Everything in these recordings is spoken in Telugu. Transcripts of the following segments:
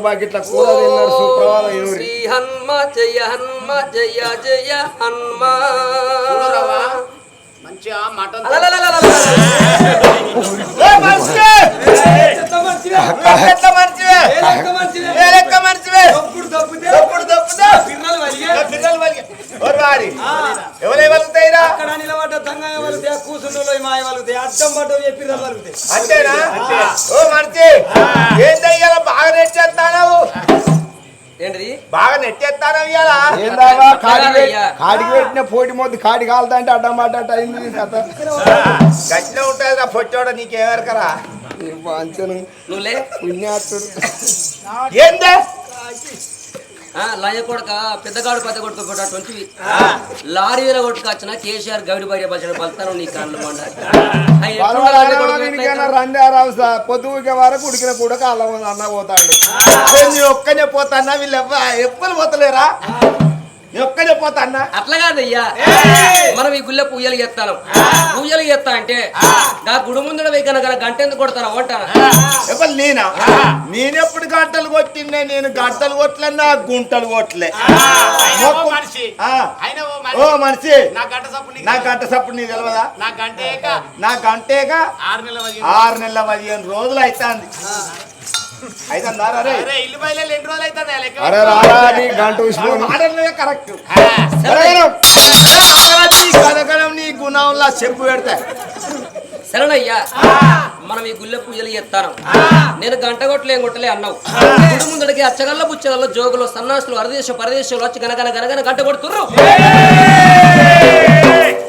బాకెట్ల కూర తిన్నారు సుప్రభాతం ఎవరి శ్రీ హన్మ జయ హన్మ జయ జయ హన్మ. చూడరావా? మంచిగా మటన్ ఎవరు అక్కడ నిలబడ్డ తంగాయ వలుగుతాయి కూసుండలో మాయ వలుగుతాయి అడ్డం పడ్డ వలుగుతాయి అంతేనా? ఓ మర్చి బాగా ఏంటిది? బాగా నెట్టేస్తాను ఇవాళ ఏందావా కాడికి పెట్టిన పోటీ మొద్దు కాడి కాలుతా అంటే అడ్డం నీ కథ. గట్టిలో ఉంటుంది నా పొచ్చోడ నీకేమరకరా నీ వాంఛను నువ్వులే పుణ్యాత్తుడు ఏందే? లంజ కొడక పెద్దగాడు పెద్ద కొడుకు కొట్టటువంటివి లారీ వేల కొట్టుకొచ్చిన కేసీఆర్ గౌడి బయట బచ్చిన బలుతాను నీ కళ్ళు మండ. ఆ, ఎట్లుండాలి లంజ కొడుకు నీకైనా ఎట్లయితే? రండి రావు సార్. పొద్దుకే వరకు ఉడికిన కూడా కాలం అన్న పోతాడు. ఒక్కనే పోతాన్నా వీళ్ళు ఎప్పుడు పోతలేరా? నీ ఒక్కనే పోతాన్నా అట్లా కాదయ్యా. మనం ఈ గుళ్ళె పూజలు చేస్తాను. పూజలు చేస్తా అంటే నా గుడి ముందర పోయి కనుక గంట ఎందుకు కొడతారా? ఎవరు నేనా? నేనెప్పుడు గంటలు కొట్టిందే నేను గంటలు కొట్టలే నా గుంటలు కొట్టలే. ఓ మనిషి. నా గంట సప్పుడు నీకు తెలియదా నా గంట ఏక నా గంటేగా. ఆరు నెలల వదిలి. ఆరు నెలల పదిహేను రోజులు అవుతుంది అరే. రారా నీ గంట కరెక్ట్ నీ గుణంలా చెప్పు పెడతా. సరేనయ్యా మనం ఈ గుళ్ళె పూజలు చేస్తాను. నేను గంట కొట్టలే కొట్టలే అన్నావు. ముందడికి అచ్చగల్ల బుచ్చగల్ల జోగులు సన్నాసులు అరదేశం పరదేశంలో వచ్చి గనగన గనగన గంట కొడుతుర్రు.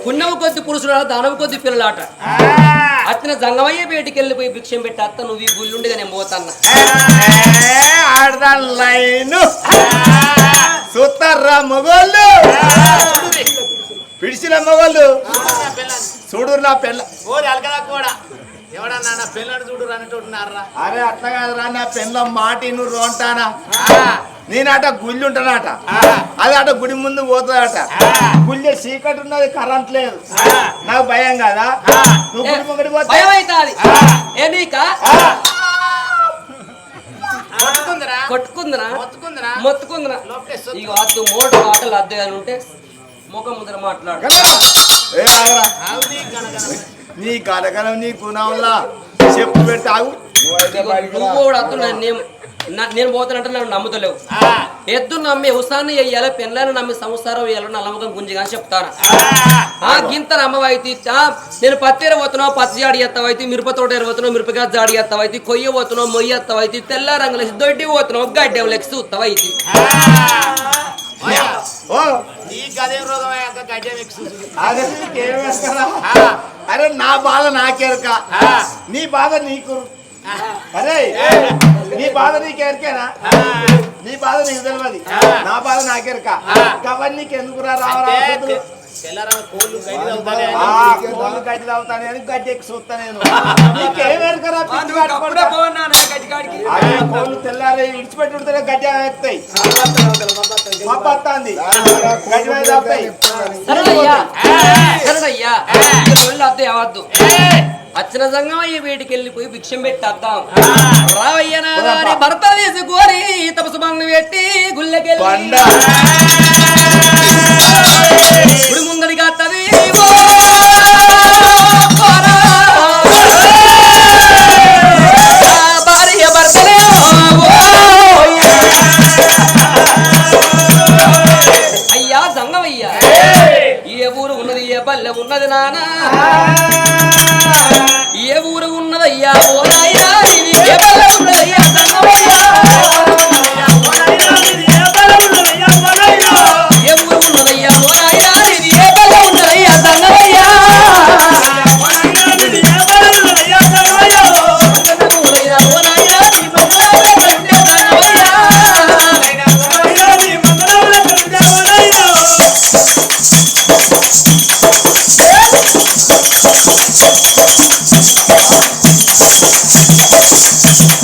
పుణ్యము కొద్ది పురుషుడు దానము కొద్ది పిల్లలాట. అతను జంగమయ్య బయటికి వెళ్ళిపోయి భిక్షం పెట్టి అత్త నువ్వు ఈ గుళ్ళుండిగా నేను పోతాన్నా. చూస్తారా మగోళ్ళు? పిడిచిన మగోళ్ళు? నా పిల్లని. చూడు నా పిల్ల ఓరి అలకదా కూడా ఎవడన్నా నా పిల్లని చూడు అన్నట్టున్నారా అరే అట్లా కాదురా నా పిల్ల మాటి నువ్వు రోంటానా నేనట గుళ్ళు ఉంటానట. అది అట గుడి ముందు పోతుందట. గుళ్ళే చీకటి ఉన్నది కరెంట్ లేదు. నాకు భయం కదా? నువ్వు గుడి ముంగడి పోతే కొట్టుకుందిరా. కొట్టుకుందిరా. మొత్తుకుందిరా. ఇక అద్దు మోటు మాటలు అద్దు అని ఉంటే ముఖం ముందర మాట్లాడు. నీ కనకనం నీ గుణంలా చెప్పు పెట్టావు నువ్వు కూడా నేను పోతానంటే నన్ను నమ్ముతలేవు. ఎద్దు నమ్మి ఉసాన్ని వేయాలి పెళ్ళని నమ్మి సంసారం వేయాలని నమ్మకం గుంజిగా అని చెప్తాను గింత నమ్మవైతే నేను పత్తి ఎరవతున్నావు పత్తి జాడి ఎత్తవైతే మిరప తోట ఎరవతున్నావు మిరపకాయ జాడి ఎత్తవైతే కొయ్య పోతున్నావు మొయ్యి ఎత్తవైతే తెల్ల రంగులు దొడ్డి పోతున్నావు గడ్డెం లెక్స్ ఓ. ఈ అరే నా బాధ నాకెరక నీ బాధ నీకు. అరే నీ బాధ నీకేరికేనా నీ బాధ నీకు తెలియదు నా బాధ నాకెరక అవన్నీ ఎందుకు రా కోళ్ళు గడ్డి తాగుతాను అని ఎక్కి నేను. కోళ్ళు తెల్లారి ఉంటేనే మబ్బత్తాంది మీద తాగుతాయి. సరేనయ్యా. అద్దు అవద్దు అచ్చిన సంగం అయ్యి వీటికి వెళ్ళిపోయి భిక్షం పెట్టి అద్దాం. రావయ్యనా భర్త వేసుకోరి తపసు బంగ్లు పెట్టి గుళ్ళకెళ్ళి. బండ గుడి ముందడిగా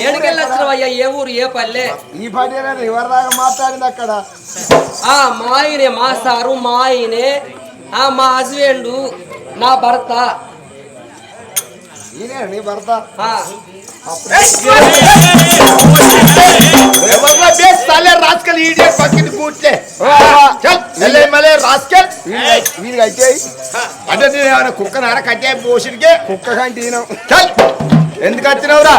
ఏడుకెళ్ళి? వచ్చినవయ్యా ఏ ఊరు ఏ పల్లె ఈ పట్టేనా ఎవరి దాకా మాట్లాడింది అక్కడ ఆ మా ఆయనే మా సారు మా ఆయనే ఆ మా హస్బెండ్ నా భర్త ఈయన నీ భర్త రాస్కల్ ఈడియట్ పక్కన కూర్చే మలే రాస్కల్ వీడికి అయితే అంటే నేను ఏమైనా కుక్కను ఆడ కట్టే పోషడికే కుక్క కంటి. చల్ ఎందుకు వచ్చినావురా.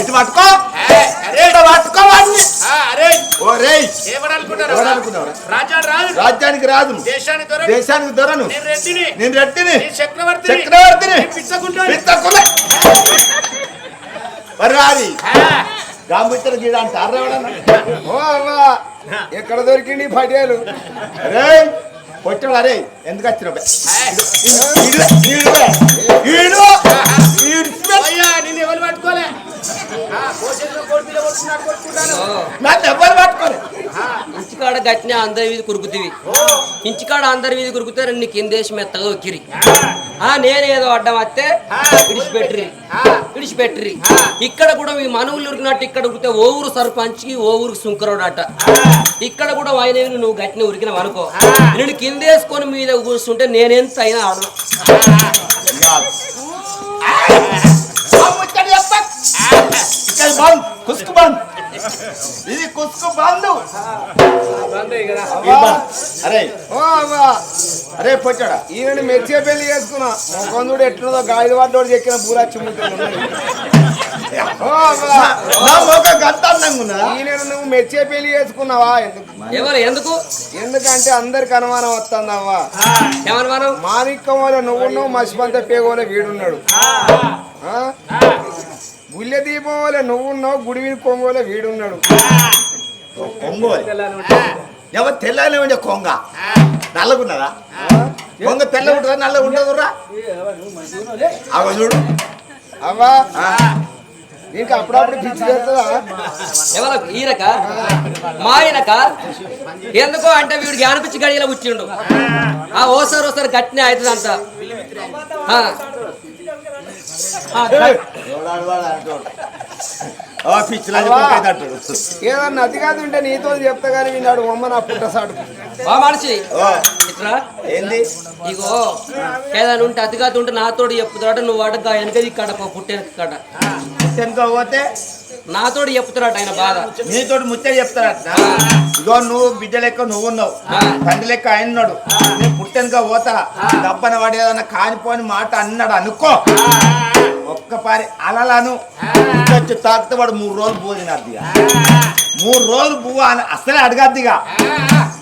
ఇటు పట్టుకో. రాజ్యానికి రాదు దేశానికి దొర దేశానికి దొరను నేను రెడ్డిని. చక్రవర్తిని. చక్రవర్తిని. మరి రాది. గాంబుచ్చర గీడ అంటారు ఎక్కడ దొరికింది పటేలు? అరే. పొట్టాడు అరే ఎందుకు వచ్చినావు నిన్ను ఎవరు పట్టుకోలే నన్ను ఎవ్వరు పట్టుకోరు ఇంచికాడ గట్టిన అందరి మీద కురుకుతివి. ఇంచికాడ అందరి మీద కురుకుతే రెండు కిందేసి మెత్తగా ఒక్కిరి ఆ. నేనేదో అడ్డం వస్తే విడిచిపెట్టిరి. విడిచిపెట్టిరి. ఇక్కడ కూడా మీ మనవులు ఉరికినట్టు ఇక్కడ ఉరికితే ఓ ఊరు సర్పంచ్కి ఓ ఊరికి సుంకరోడు అట ఇక్కడ కూడా వాయినవి నువ్వు గట్టిన ఉరికినావు అనుకో. నేను కిందేసుకొని మీద కూర్చుంటే నేనెంత అయినా ఆడను. కుస్కు బంద్ ఇది కుస్కు. అరే. అరే పొచ్చాడా ఈయనని మెచ్చే పెళ్ళి చేసుకున్నా. ముఖం చూడు ఎట్లుందో గాడిద పడ్డోడు చెక్కిన పూరా చిమ్ముతుంది ఓ అవ్వ. నా మొక్క గంత అందంగా ఉన్నదా ఈయనను నువ్వు మెచ్చే పెళ్ళి చేసుకున్నావా? ఎందుకు? ఎవరు? ఎందుకు? ఎందుకంటే అందరికి అనుమానం వస్తుందవ్వా మాణిక్యం వల్ల నువ్వు నువ్వు మసిపంత పేగోలే వీడున్నాడు. ఆ? గుళ్ళె దీపం వల్ల నువ్వున్నావు గుడి విని కొంగోలే వీడున్నాడు. కొంగోలు. ఎవరు తెల్లని ఉండే కొంగ? నల్లగున్నదా? కొంగ తెల్ల ఉంటుందా నల్ల ఉండదురా అవ చూడు. అవ్వా నీకు అప్పుడప్పుడు పిచ్చి చేస్తుందా ఎవరు? ఈయనక మా ఆయనక ఎందుకో అంటే వీడు జ్ఞానపిచ్చి గడియలో కూర్చుండు ఆ ఓసారి ఓసారి గట్టినే అవుతుంది అంత వాడు ఏదన్నా అతి కాదు ఉంటే నీతో చెప్తా కానీ విన్నాడు అమ్మ నా పుట్టసాడు బా మనిషి. ఓ, ఇట్రా ఏంది? ఇగో ఏదైనా ఉంటే అతిగా ఉంటే నాతోడు చెప్తున్నాడు నువ్వు అడగ వెనకది కడ పుట్టేనక కడ ముత్తెనక పోతే నాతోడు చెప్తున్నాడు ఆయన బాధ. నీతోటి ముచ్చట చెప్తారట ఇగో నువ్వు బిడ్డ లెక్క నువ్వు ఉన్నావు. తండ్రి లెక్క ఆయన ఉన్నాడు. నేను పుట్టెనక పోతా. దప్పన వాడు ఏదన్నా కానిపోని మాట అన్నాడు అనుకో. ఒక్కపారి అలలను వచ్చి తాకితే వాడు మూడు రోజులు పువ్వు తినద్ది మూడు రోజులు పువ్వు అని అసలే అడగద్దిగా.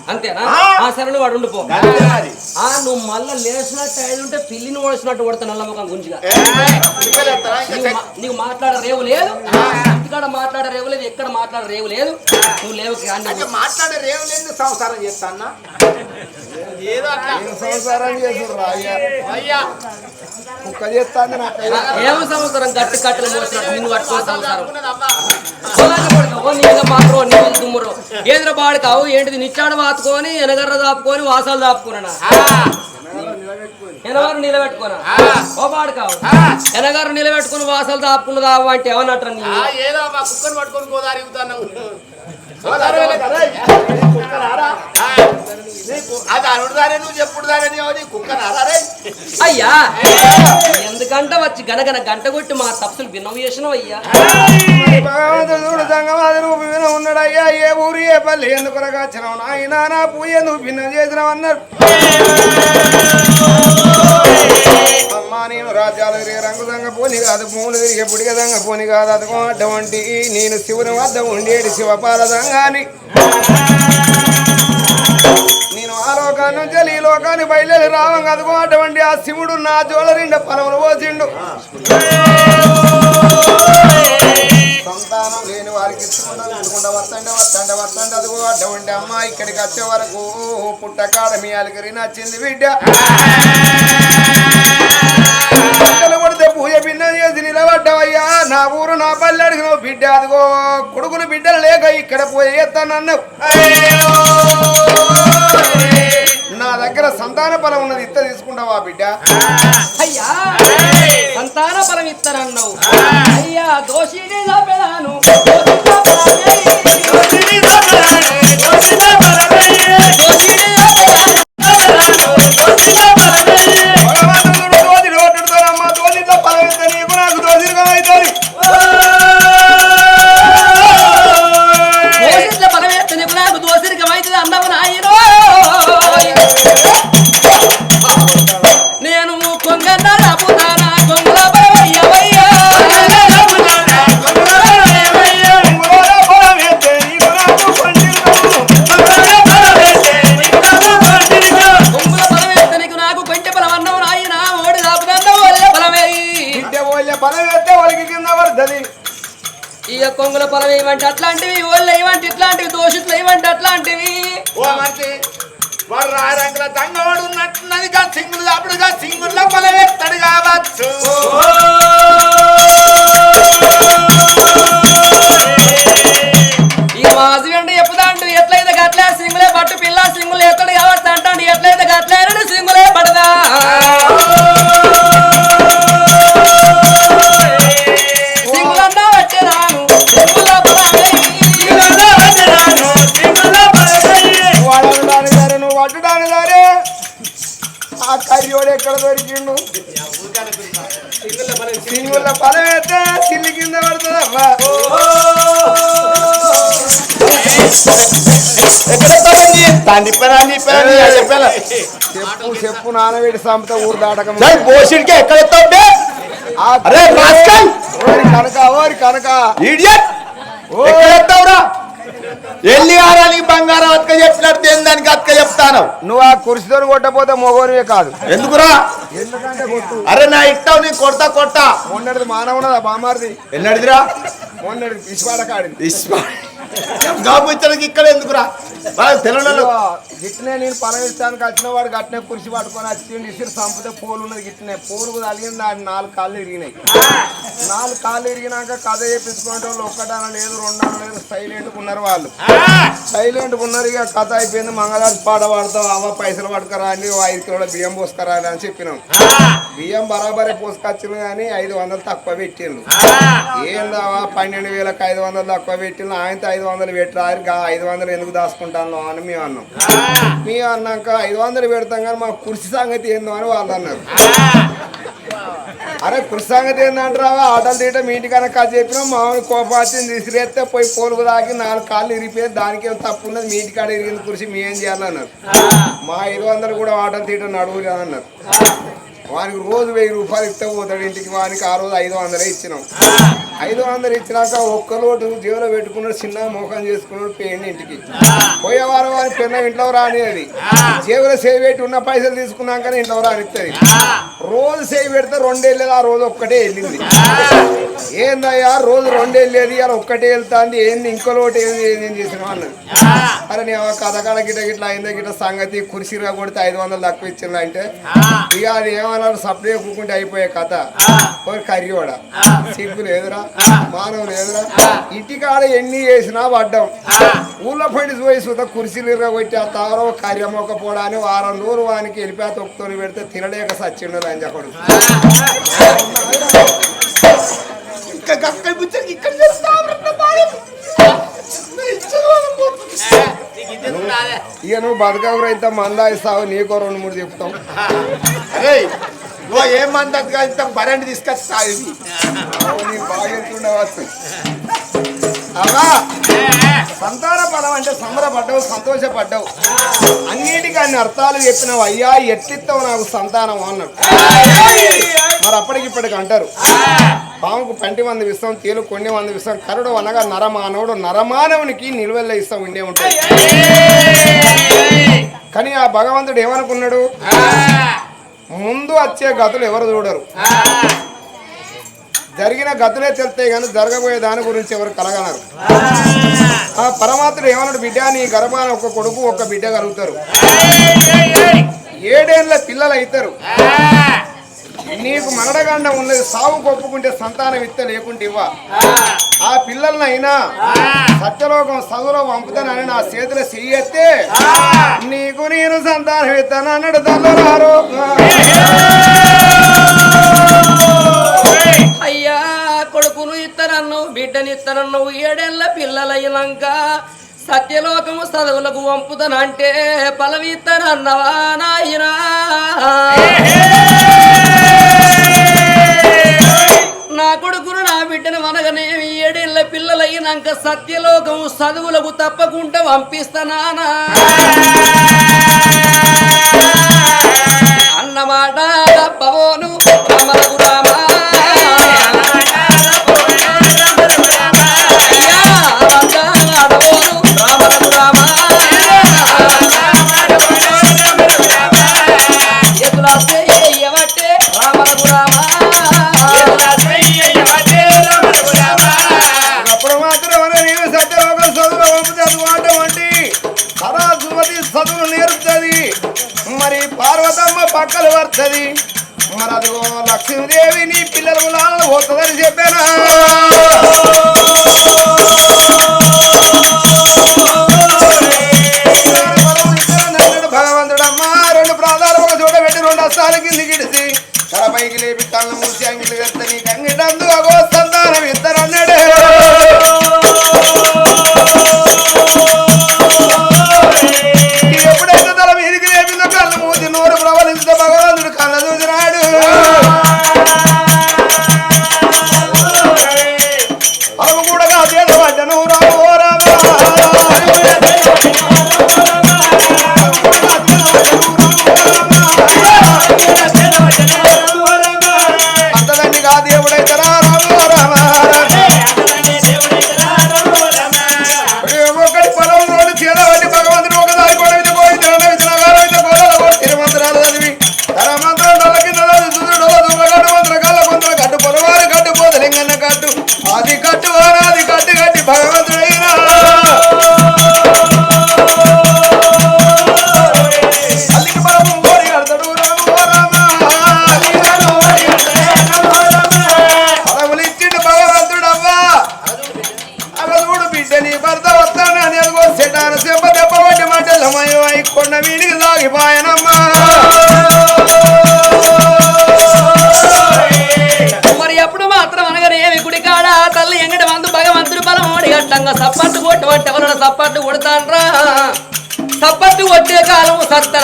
అంతేనా? సరే నువ్వు వాడు ఉండిపో. మళ్ళా లేచినట్టు ఉంటే పిల్లిని ఓడిసినట్టు కొడతా గుంజిగా. నీకు మాట్లాడే రేవు లేదు. ఇంటికాడ మాట్లాడే రేవు లేదు ఎక్కడ మాట్లాడే రేవు లేదు. నువ్వు లేవు మాట్లాడే రేవు లేదు సంసారం చేస్తానా ఏదో అట్లా. నేను సంసారం చేసుకురా అయ్యా? అయ్యా. కుక్క చేస్తాంది నాకు అయ్యా. ఏం సంవత్సరం గట్టి కట్టలు మోసినట్టు నిన్ను పట్టుకుని సంవత్సరం మాత్రం దుమ్మురు బాడుకావు ఏంటిది? నిచ్చాడు వాతుకొని ఎనగర్ర దాపుకొని వాసాలు దాపుకున్నా ఎనగారు నిలబెట్టుకోనా? ఓ బాడుకావు ఎనగారు నిలబెట్టుకుని వాసాలు దాపుకున్నదా అంటే ఏమన్నట్టు అది నువ్వు నీ అయ్యా! ఎందుకంటే వచ్చి గనగన గంట కొట్టి మా తప్పులు భిన్నం చేసినావు అయ్యా. భగవంతుడు చూడు సంగమాది నువ్వు విన ఉన్నాడు అయ్యా. ఏ ఊరు ఏ పల్లె ఎందుకు వచ్చినావు నాయన నా పూయ నువ్వు భిన్నం చేసినావు అన్నాడు అది పోని కాదు తిరిగే పోని కాదు అదిగో అటువంటి నేను శివుని వద్ద ఉండేటి శివపాలదంగాని. నేను ఆ లోకాన్ని నుంచి ఈ లోకాన్ని బయలుదేరి రావం అదిగో అటువంటి ఆ శివుడు నా జోలరిండ నిండా పొలములు పోసిండు. సంతానం లేని వారికి ఇచ్చుకుంటా ఇచ్చుకుంటా వస్తండి వస్తండి వస్తండి అదిగో అటువంటి అమ్మ ఇక్కడికి వచ్చే వరకు పుట్టకాడ మీ అలకరి నచ్చింది బిడ్డ. నా ఊరు నా పల్లె అడిగిన బిడ్డ అదిగో కొడుకులు బిడ్డలు లేక ఇక్కడ పోయి చేస్తానన్నావు నా దగ్గర సంతాన బలం ఉన్నది ఇత్త తీసుకుంటావా బిడ్డ? అయ్యా సంతాన బలం ఇస్తానన్నావు అయ్యా దోషిని Jackson! చెప్పు చెప్పు నానవేడి సంపత ఊరు దాటకం పోషిడికి ఎక్కడ ఎత్తావు బే? అరే రాస్కల్ ఓరి కనక ఓరి కనక. ఇడియట్ ఎక్కడ ఎత్తావురా ఎల్లి ఆరానికి బంగారం అతక చెప్పినట్టు దేని దానికి అతక చెప్తాను నువ్వు ఆ కుర్చీతో కొట్టపోతే మొగోనివే కాదు. ఎందుకురా? ఎందుకంటే కొట్టు. అరే నా ఇట్టావు నీ కొడతా కొట్టా మొన్నటిది మానవున్నదా బామారిది ఎన్నడిదిరా? మొన్నటిది పిసిపాడ కాడింది గాబుచ్చడానికి ఇక్కడ ఎందుకురా? వాళ్ళకి తెలంగాణలో గిట్నే నేను పనం వచ్చిన వాడు గట్నే కురిసి పట్టుకొని వచ్చి ఇసిరి సంపద పోలు ఉన్నది గిట్నే. పోలు తగిలింది దాని నాలుగు కాళ్ళు ఇరిగినాయి. నాలుగు కాళ్ళు ఇరిగినాక కథ చేపించుకునే వాళ్ళు ఒక్కటాన లేదు రెండాన లేదు సైలెంట్గా ఉన్నారు వాళ్ళు. సైలెంట్గా ఉన్నారు ఇక కథ అయిపోయింది. మంగళవారం పాట పాడతాం అవ్వ పైసలు పట్టుకరా అని ఐదు కిలోల బియ్యం పోసుకరా అని చెప్పినాం. బియ్యం బరాబరే పోసుకొచ్చిన కానీ ఐదు వందలు తక్కువ పెట్టిండు ఏందావా పన్నెండు వేలకు ఐదు వందలు తక్కువ పెట్టిండు ఆయనతో ఐదు వందలు పెట్టారు ఇంకా ఐదు వందలు ఎందుకు దాచుకుంటాను అని మేము అన్నాం. మేము అన్నాక ఐదు వందలు పెడతాం కానీ మా కుర్చీ సంగతి ఏందో అని వాళ్ళు అన్నారు. అరే కుర్చీ సంగతి ఏందంటారా ఆటలు తీయటం మీ ఇంటికన్నా కాదు చెప్పినా. మామూలు కోపాችን విసిరేస్తే పోయి పోలుకు దాకి నాలుగు కాళ్ళు ఇరిగిపోయి దానికి ఏం తప్పు ఉన్నది? మీ ఇంటికాడ ఇరిగింది కుర్చీ మేం చేయాలన్నారు మా ఐదు వందలు కూడా ఆటలు తీయటం నడువు అన్నారు. వానికి రోజు వెయ్యి రూపాయలు ఇస్తే పోతాడు ఇంటికి. వానికి ఆ రోజు ఐదు వందలే ఇచ్చినాం. ఐదు వందలు ఇచ్చినాక ఒక్క లోటు జేబులో పెట్టుకున్నాడు చిన్న మోకం చేసుకున్నాడు పోయింది ఇంటికి. పోయే వారం వారి పెన్న ఇంట్లో రానిది. జేబులో సేవ్ పెట్టి ఉన్న పైసలు తీసుకున్నాకనే ఇంట్లో రానిస్తుంది రోజు సేవ్ పెడితే రెండు ఆ రోజు ఒక్కటే వెళ్ళింది. ఏందయ్యా రోజు రెండేళ్ళేది అలా ఒక్కటే వెళ్తాంది ఏంది ఇంకో లోటు ఏంది ఏంది ఏం చేసినావు అన్నది అరే నేను కథ కాడ గిట్ట గిట్ల అయిందా గిట్ల సంగతి కుర్చీగా కొడితే ఐదు వందలు తక్కువ ఇచ్చింది అంటే ఇక అది ఏమన్నాడు సప్లై కూకుంటే అయిపోయే కథ. ఒక కూడా సిగ్గు లేదురా మానవ లేదురా ఇంటికాడ ఎన్ని చేసినా పడ్డాం. ఊళ్ళో పడి పోయి సుత కుర్చీలు కొట్టి ఆ తావరం కర్యమొక్క పోడా అని వారం రోజులు వానికి వెళ్ళిపోయి తొక్కుతోని పెడితే తినలేక సచ్చిండు అని చెప్పడు ఇంకా నువ్వు బతకవరు ఇంత మందా ఇస్తావు నీకో రెండు మూడు చెప్తాం. అరే నువ్వు ఏం కాదు ఇంత బరెండి తీసుకొచ్చి ఇది. నీకు బాగా సంతాన పదం అంటే సంబరపడ్డావు సంతోషపడ్డావు. అన్నిటికన్ని అర్థాలు చెప్పినావు అయ్యా ఎట్లిస్తావు నాకు సంతానం అన్నాడు మరి అప్పటికి ఇప్పటికి అంటారు. పాముకు పంటి మంది ఇస్తాం తేలు కొన్ని మంది ఇస్తాం కరుడు అనగా నరమానవుడు నరమానవునికి నిలువెల్ల ఇస్తాం ఉండే ఉంటాయి కానీ ఆ భగవంతుడు ఏమనుకున్నాడు? ముందు వచ్చే గతులు ఎవరు చూడరు. జరిగిన గతులే తెలుస్తాయి కానీ జరగబోయే దాని గురించి ఎవరు కలగనరు ఆ పరమాత్ముడు ఏమన్నాడు? బిడ్డ నీ గర్భాన ఒక కొడుకు ఒక బిడ్డ కలుగుతారు. ఏడేళ్ళ పిల్లలు అవుతారు నీకు మనడగండం ఉన్నది సాగు కొప్పుకుంటే సంతానం ఇత్త లేకుండా ఇవ్వ. ఆ పిల్లలనైనా సత్యలోకం చదువులో పంపుతానని నా చేతిలో చెయ్యెత్తే నీకు నేను సంతానం ఇస్తాను అన్నాడు తల్లులారు అయ్యా కొడుకును ఇత్తనన్నావు బిడ్డని ఇత్తనన్నావు ఏడేళ్ళ పిల్లలైనాక సత్యలోకము చదువులకు వంపుతానంటే పలవిత్తనన్నవా నాయనా? నా కొడుకును నా బిడ్డను అనగానే ఏడేళ్ళ పిల్లలైనాక సత్యలోకము చదువులకు తప్పకుండా పంపిస్తానా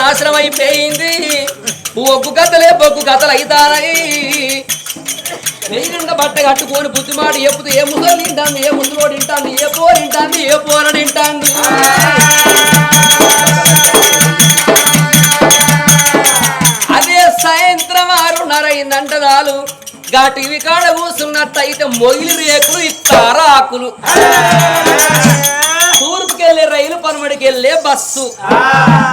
నాశనం అయిపోయింది ఒగ్గు కథలే బొగ్గు కథలు అయితానయి వెయ్యి బట్ట కట్టుకొని బుద్ధిమాడు ఎప్పుడు ఏ ముసలు తింటాను ఏ ముసలోడు తింటాను ఏ పోరు తింటాను ఏ పోరు తింటాను అదే సాయంత్రం ఆరున్నర అయిందంట చాలు గా టీవీ కాడ కూర్చున్నట్టయితే మొగిలి రేకులు ఇస్తారా ఆకులు. తూర్పుకెళ్ళే రైలు పనమడికి వెళ్ళే బస్సు.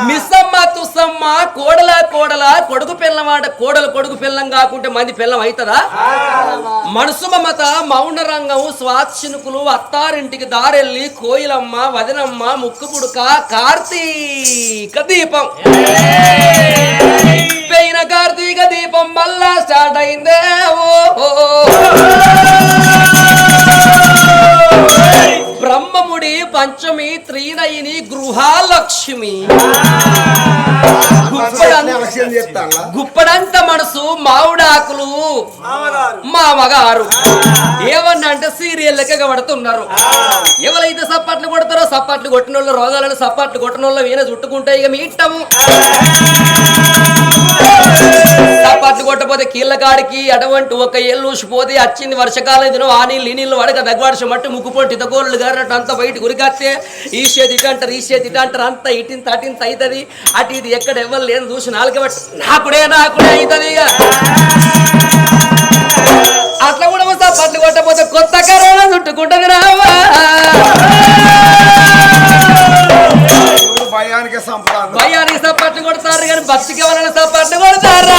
మిస్సమ్మ తుస్సమ్మ కోడల కోడల కొడుకు పిల్లమాట కోడలు కొడుకు పిల్లం కాకుంటే మంది పిల్లం అవుతుందా మనసు మమత మౌన రంగం స్వాచ్ఛినుకులు అత్తారింటికి దారెళ్ళి కోయిలమ్మ వదినమ్మ ముక్కు పుడుక కార్తీక దీపం. పెయిన కార్తీక దీపం మళ్ళా స్టార్ట్ అయిందే. బ్రహ్మముడి పంచమి త్రీనయిని గృహాలక్ష్మి. గుప్పడంత మనసు మామిడాకులు మామగారు. ఏమన్నా అంటే సీరియల్లకే పడుతున్నారు ఎవరైతే సప్పట్లు కొడతారో సప్పట్లు కొట్టిన వాళ్ళు రోగాలను సప్పట్లు కొట్టిన వాళ్ళు వీణ చుట్టుకుంటే ఇక మీటము సప్పట్లు కొట్టపోతే కీళ్ళ కాడికి అటువంటి ఒక ఏళ్ళు ఊసిపోతే వచ్చింది వర్షకాలం దినం ఆ నీళ్ళు ఈ నీళ్ళు వడక దగ్గవర్షం మట్టి ముక్కు పొట్టి తగోళ్ళు గారట్టు అంత బయట గురికత్తే ఈ చేతి ఇటు అంటారు ఈ చేతి ఇటు అంటారు అంత ఇటింత అటింత అవుతుంది అటు ఇది ఎక్కడ ఎవ్వరు లేని చూసి నాలుగు బట్టి నాకుడే నాకుడే అవుతుంది ఇక. అట్లా కూడా మా సప్పట్లు కొట్టపోతే కొత్త కరోనా చుట్టుకుంటుంది రావా భయానికి సంపదాను భయానికి సప్పట్లు కొడతారు కానీ భక్తికి ఎవరైనా సప్పట్లు కొడతారా?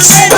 Yeah.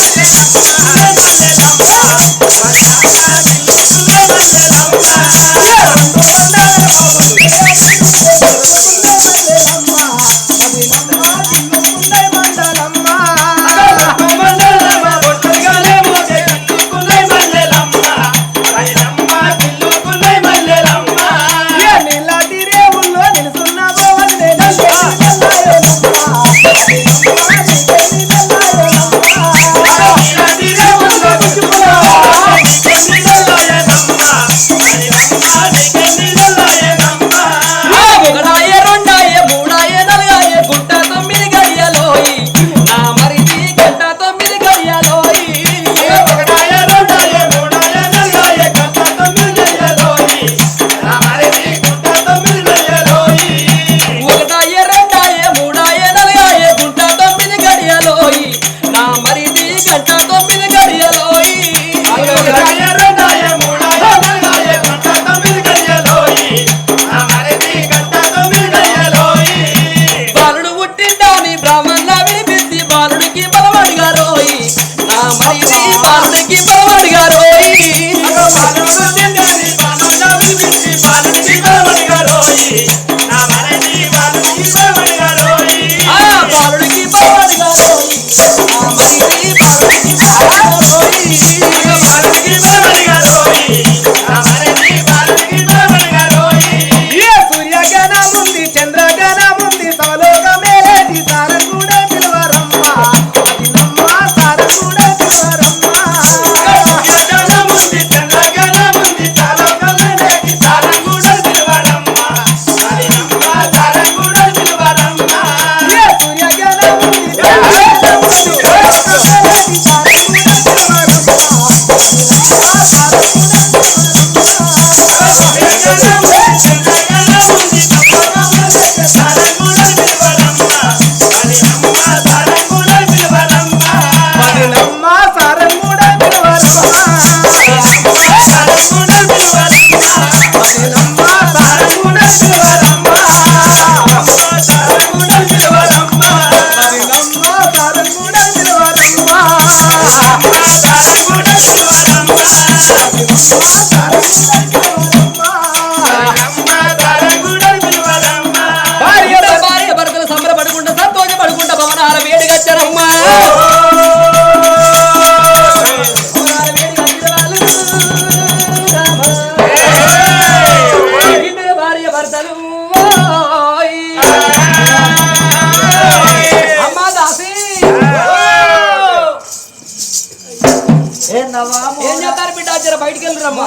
బయటికి వెళ్ళరమ్మా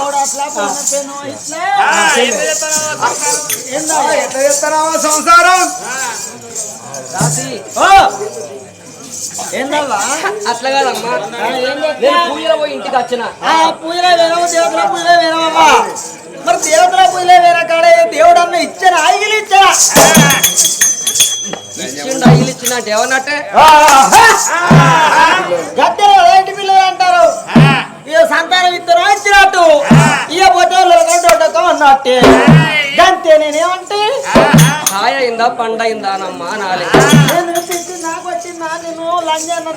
సంసారం? ఏందవ్వా? అట్లా కాదమ్మా. నేను పోయి ఇంటికి వచ్చిన. పూజలో వేరే దేవతల పూజలో వేరమ్మా మరి దేవతల పూజలో వేరే కాడ దేవుడు అన్న ఇచ్చారా ఆగిలి ఇచ్చారా ఇచ్చిండు ఆగిలి ఇచ్చిన దేవనట్టే. గద్దెలు ఏంటి పిల్లలు అంటారు? ఇక సంతానం ఇద్దరు లొడకంటే అన్నట్టే. నేనేమంటే? హాయ్ అయిందా పండ అయిందా నమ్మా నాలే నాకు వచ్చిందా? నేను లంజన్న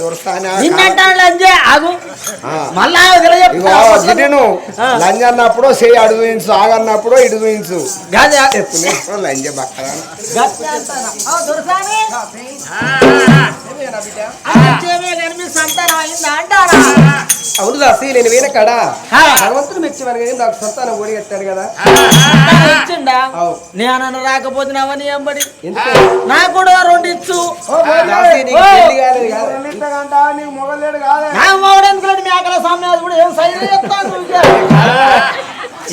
దొరుకుతానే నిన్నంటాను లంజే అన్నప్పుడు చేయి అడుగు చూయించు ఆగన్నప్పుడు ఇటు చూయించు లంజ బక్కదా చెమే కానీ మీ సంతానం అయిందా అంటారా? అవును దాసి నేను వేరే కాడ. భగవంతుడు మెచ్చివారు కానీ నాకు సంతానం ఓడిగట్టాడు కదా. ఇచ్చిండా. నేను రాకపోతే అవన్నీ ఎంబడి ఎందుకు? నాకు కూడా రెండు ఇచ్చు. మొగలేడు కాదే నా మోడెందుకు మేకల సమయాలు కూడా ఏం సైడ్.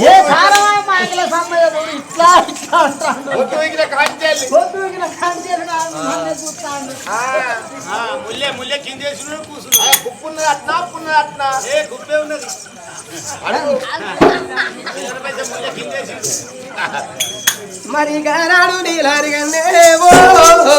ఏ కారణమా మేకల సమయాలు ఇట్లా ఇట్లా అంటాడు. పొద్దు వీగిన కాంచెల్లి. పొద్దుగిన కంచెలు కాదు, నన్నే చూస్తాడు. ముల్లె ముల్లె కిందేసి కూర్చున్నాడు ఆ, కుప్పున్నది అట్నా అప్పున్నది అట్నా ఏ గుప్పే ఉన్నది. మరి గానాడు నీలారిగన్నేవో నాడు